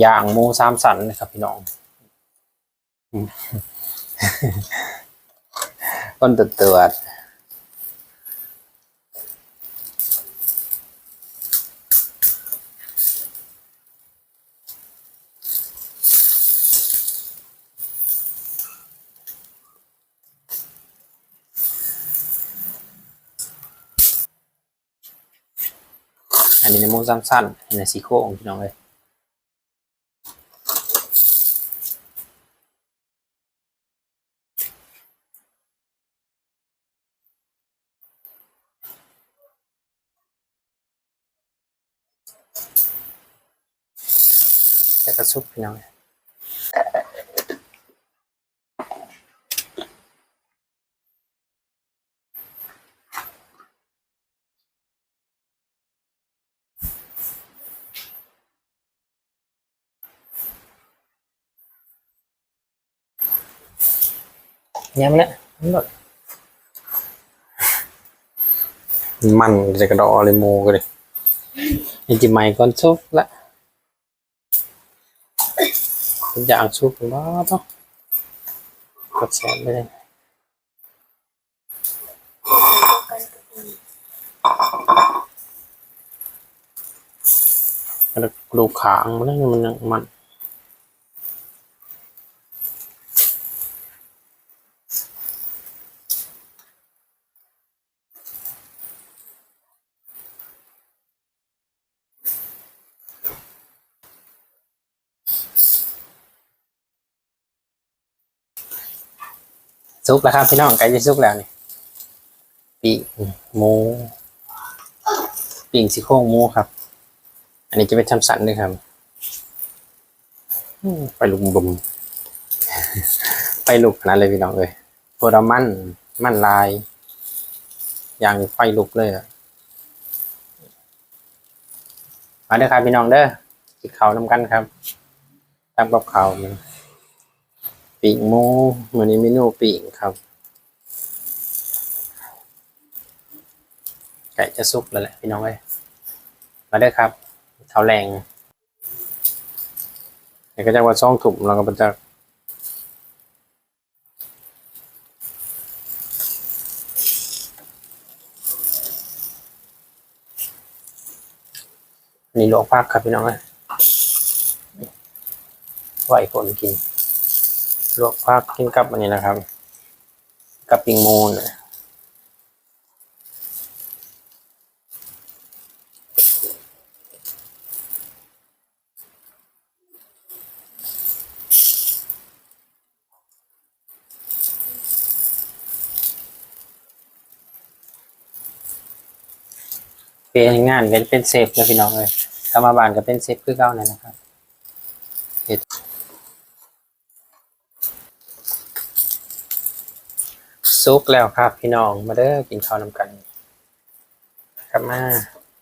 อย่างหมูสามสันนะครับพี่น้องอืมต้นเตือดอันนี้หมูสามสันอันนี้สีโค้งพี่น้องเลย แล้วก็ซุปพี่น้องเนี่ยมันเนี่ยมัน กระดอยโมกันเลยนี่จิใหม่ก่อนซุปละทุกอย่างซุกแล้วต้องกดแสบไปเลยกระดูกขางมันนั่นมันยังมัน ซุปแล้วครับพี่น้องไก่จะซุปแล้วนี่ปีหมูปีกซี่โครงหมูครับ อันนี้จะเป็นทำสันด้วยครับ ไปลุมบุมไปลุกขนาดเลยพี่น้องเลยโพดามันมันลาย อย่างไฟลุกเลยอะมาเด้อครับพี่น้องเด้อกินข้าวนำกันครับตามกับข้าวมัน ปีกหมูวันนี้เมนูปีกครับไก่จะสุกแล้วแหละพี่น้องเอ้ยมาได้ครับเท้าแรงเดี๋ยวก็จะว่าซ่องถุ่มเราก็จะนนี่ลวกผักครับพี่น้องเอ้ยไหวคนกิน ลวกผักกินกับอันนี้นะครับ กับปิงโมนน่ะเป็นงานเป็นเป็นเซฟนะพี่น้องเลยกรรมาบานก็เป็นเซฟคือเก้านั่นนะครับเฮ็ด ซุกแล้วครับพี่น้องมาเด้อกินข้าวนำกัน ครับมา